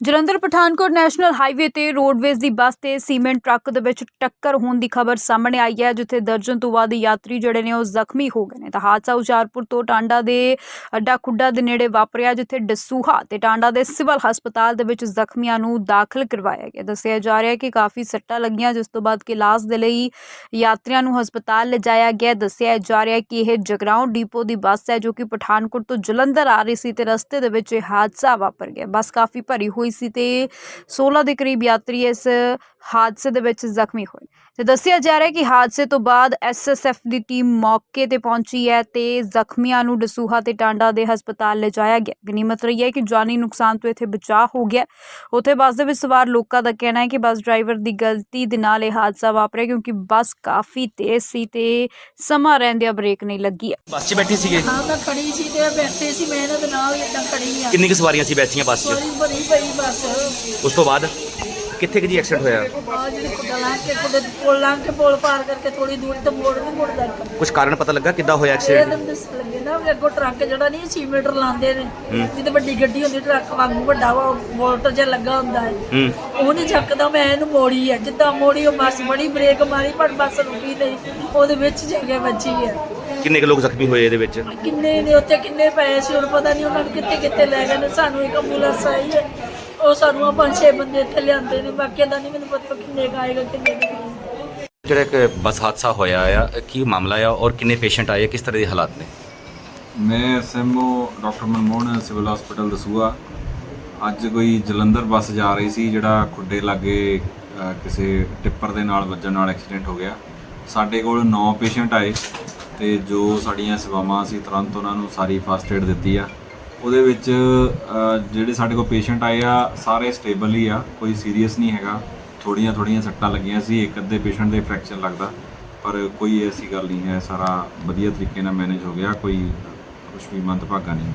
Jalandhar Pathankot national highway ਤੇ roadways ਦੀ bus ਤੇ ਸੀਮੈਂਟ ਟਰੱਕ ਦੇ ਵਿੱਚ ਟੱਕਰ ਹੋਣ ਦੀ ਖਬਰ ਸਾਹਮਣੇ ਆਈ ਹੈ, ਜਿੱਥੇ ਦਰਜਨ ਤੋਂ ਵੱਧ ਯਾਤਰੀ ਜਿਹੜੇ ਨੇ ਉਹ ਜ਼ਖਮੀ ਹੋ ਗਏ ਨੇ। ਤਾਂ ਹਾਦਸਾ ਹੁਸ਼ਿਆਰਪੁਰ ਤੋਂ ਟਾਂਡਾ ਦੇ ਅੱਡਾ ਖੁੱਡਾ ਦੇ ਨੇੜੇ ਵਾਪਰਿਆ, ਜਿੱਥੇ ਡਸੂਹਾ ਤੇ ਟਾਂਡਾ ਦੇ ਸਿਵਲ ਹਸਪਤਾਲ ਦੇ ਵਿੱਚ ਜ਼ਖਮੀਆਂ ਨੂੰ ਦਾਖਲ ਕਰਵਾਇਆ ਗਿਆ। ਦੱਸਿਆ ਜਾ ਰਿਹਾ ਹੈ ਕਿ ਕਾਫੀ ਸੱਟਾਂ ਲੱਗੀਆਂ, ਜਿਸ ਤੋਂ ਬਾਅਦ ਕਿ ਇਲਾਜ ਦੇ ਲਈ ਯਾਤਰੀਆਂ ਨੂੰ ਹਸਪਤਾਲ ਲਿਜਾਇਆ ਗਿਆ। ਦੱਸਿਆ ਜਾ ਰਿਹਾ ਹੈ ਕਿ ਇਹ ਜਗਰਾਉਂ ਡਿਪੋ ਦੀ ਬੱਸ ਹੈ, ਜੋ ਕਿ ਪਠਾਨਕੋਟ ਤੋਂ ਜਲੰਧਰ ਆ ਰਹੀ ਸੀ ਤੇ ਰਸਤੇ ਦੇ ਵਿੱਚ ਇਹ ਹਾਦਸਾ ਵਾਪਰ ਗਿਆ। ਬੱਸ ਕਾਫੀ ਭਰੀ ਹੋਈ ਸੀ ਤੇ 16 ਦੇ ਕਰੀਬ ਯਾਤਰੀ ਇਸ ਹਾਦਸੇ ਦੇ ਵਿੱਚ ਜ਼ਖਮੀ ਹੋਏ। ਤੇ ਦੱਸਿਆ ਜਾ ਰਿਹਾ ਹੈ ਕਿ ਹਾਦਸੇ ਤੋਂ ਬਾਅਦ ਐਸਐਸਐਫ ਦੀ ਟੀਮ ਮੌਕੇ ਤੇ ਪਹੁੰਚੀ ਹੈ ਤੇ ਜ਼ਖਮੀਆਂ ਨੂੰ ਦਸੂਹਾ ਤੇ ਟਾਂਡਾ ਦੇ ਹਸਪਤਾਲ ਲਿਜਾਇਆ ਗਿਆ। ਗਨੀਮਤ ਰਹੀ ਹੈ ਕਿ ਜਾਨੀ ਨੁਕਸਾਨ ਤੋਂ ਇੱਥੇ ਬਚਾਅ ਹੋ ਗਿਆ। ਉੱਥੇ ਬੱਸ ਦੇ ਵਿੱਚ ਸਵਾਰ ਲੋਕਾਂ ਦਾ ਕਹਿਣਾ ਹੈ ਕਿ ਬੱਸ ਡਰਾਈਵਰ ਦੀ ਗਲਤੀ ਦੇ ਨਾਲ ਇਹ ਹਾਦਸਾ ਵਾਪਰਿਆ ਕਿਉਂਕਿ ਬੱਸ ਕਾਫੀ ਤੇਜ਼ ਸੀ ਤੇ ਸਮਾਂ ਰਹਿੰਦਿਆਂ ਬ੍ਰੇਕ ਨਹੀਂ ਲੱਗੀ। ਹੈ ਬੱਸ 'ਚ ਬੈਠੇ ਸੀਗੇ? ਹਾਂ ਮੈਂ ਖੜੀ ਸੀ ਤੇ ਬੈਠੇ ਸੀ ਮੈਂ ਇਹਨਾਂ ਦੇ ਨਾਲ ਏਦਾਂ ਖੜੀ ਆ। ਕਿੰਨੀ ਕੁ ਸਵਾਰੀਆਂ ਸੀ ਬੈਠੀਆਂ ਬੱਸ 'ਚ? ਬੜੀ ਬੜੀ ਪਈ ਬੱਸ। ਉਸ ਤੋਂ ਬਾਅਦ ਕਿੱਥੇ ਕਿ ਜੀ ਐਕਸੀਡੈਂਟ ਹੋਇਆ? ਆ ਜਿਹੜੀ ਕੁੱਡਾ ਲਾਂ ਕੇ ਪੁੱਲ ਲਾਂ ਕੇ ਪੁੱਲ ਪਾਰ ਕਰਕੇ ਥੋੜੀ ਦੂਰ ਤੇ ਮੋੜ ਨਹੀਂ ਮੁੜਦਾ ਇੱਕ। ਕੁਝ ਕਾਰਨ ਪਤਾ ਲੱਗਾ ਕਿੱਦਾਂ ਹੋਇਆ ਇਹ ਐਕਸੀਡੈਂਟ ਤਾਂ ਦੱਸ ਲੱਗੇ ਨਾ ਵੀ ਅੱਗੋਂ ਟਰੱਕ ਜਿਹੜਾ ਨਹੀਂ 6 ਮੀਟਰ ਲਾਉਂਦੇ ਨੇ। ਜਿੱਤੇ ਵੱਡੀ ਗੱਡੀ ਹੁੰਦੀ ਟਰੱਕ ਵਾਂਗੂ ਵੱਡਾ ਵਾ ਵੋਲਟ ਜਿਹਾ ਲੱਗਾ ਹੁੰਦਾ ਹੈ। ਹੂੰ। ਉਹ ਨਹੀਂ ਚੱਕਦਾ ਮੈਂ ਇਹਨੂੰ ਮੋੜੀ ਆ। ਜਿੱਦਾਂ ਮੋੜੀ ਉਹ ਬੱਸ ਬੜੀ ਬ੍ਰੇਕ ਮਾਰੀ ਪਰ ਬੱਸ ਰੁਕੀ ਨਹੀਂ। ਉਹਦੇ ਵਿੱਚ ਜਾ ਕੇ ਵੱਜੀ ਆ। ਕਿੰਨੇ ਕੁ ਲੋਕ ਜ਼ਖਮੀ ਹੋਏ ਇਹਦੇ ਵਿੱਚ? ਕਿੰਨੇ ਨੇ ਉੱਥੇ ਕਿੰਨੇ ਪਏ ਸੀ ਹੁਣ ਪਤਾ ਨਹੀਂ ਉਹਨਾਂ ਨੂੰ ਕਿੱਥੇ ਕਿੱਥੇ ਲੈ ਗਏ ਨੇ। ਸਾਨੂੰ ਇੱਕ ਐਂਬੂਲੈਂਸ ਆਈ ਹੈ। ਉਹ ਸਾਨੂੰ ਆ ਪੰਜ ਛੇ ਬੰਦੇ ਇੱਥੇ ਲਿਆਂਦੇ ਨੇ ਬਾਕੀ ਦਾ ਨਹੀਂ ਮੈਨੂੰ ਪਤਾ ਕਿੰਨੇ ਕੁ ਆਏਗਾ ਕਿੰਨੇ ਕੁ ਨਹੀਂ। ਜਿਹੜਾ ਇੱਕ ਬੱਸ ਹਾਦਸਾ ਹੋਇਆ ਆ ਕੀ ਮਾਮਲਾ ਆ ਔਰ ਕਿੰਨੇ ਪੇਸ਼ੈਂਟ ਆਏ ਕਿਸ ਤਰ੍ਹਾਂ ਦੇ ਹਾਲਾਤ ਨੇ? ਮੈਂ SMO doctor Manmohan civil hospital Dasuya. ਅੱਜ ਕੋਈ ਜਲੰਧਰ ਬੱਸ ਜਾ ਰਹੀ ਸੀ ਜਿਹੜਾ ਖੁੱਡੇ ਲਾਗੇ ਅ, ਕਿਸੇ ਟਿੱਪਰ ਦੇ ਨਾਲ ਵੱਜਣ ਨਾਲ ਐਕਸੀਡੈਂਟ ਹੋ ਗਿਆ। ਸਾਡੇ ਕੋਲ 9 ਪੇਸ਼ੈਂਟ ਆਏ ਤੇ ਜੋ ਸਾਡੀਆਂ ਸੇਵਾਵਾਂ ਸੀ ਤੁਰੰਤ ਉਹਨਾਂ ਨੂੰ ਸਾਰੀ ਫਸਟ ਏਡ ਦਿੱਤੀ ਆ। ਉਹਦੇ ਵਿੱਚ ਜਿਹੜੇ ਸਾਡੇ ਕੋਲ ਪੇਸ਼ੈਂਟ ਆਏ ਆ, ਸਾਰੇ ਸਟੇਬਲ ਹੀ ਆ, ਕੋਈ ਸੀਰੀਅਸ ਨਹੀਂ ਹੈਗਾ। ਥੋੜੀਆਂ ਥੋੜੀਆਂ ਸੱਟਾਂ ਲੱਗੀਆਂ ਸੀ, ਇੱਕ ਅੱਧੇ ਪੇਸ਼ੈਂਟ ਦੇ ਫ੍ਰੈਕਚਰ ਲੱਗਦਾ। ਪਰ ਕੋਈ ਐਸੀ ਗੱਲ ਨਹੀਂ ਹੈ, ਸਾਰਾ ਵਧੀਆ ਤਰੀਕੇ ਨਾਲ ਮੈਨੇਜ ਹੋ ਗਿਆ, ਕੋਈ ਕੁਝ ਵੀ ਮੰਦਭਾਗਾ ਨਹੀਂ।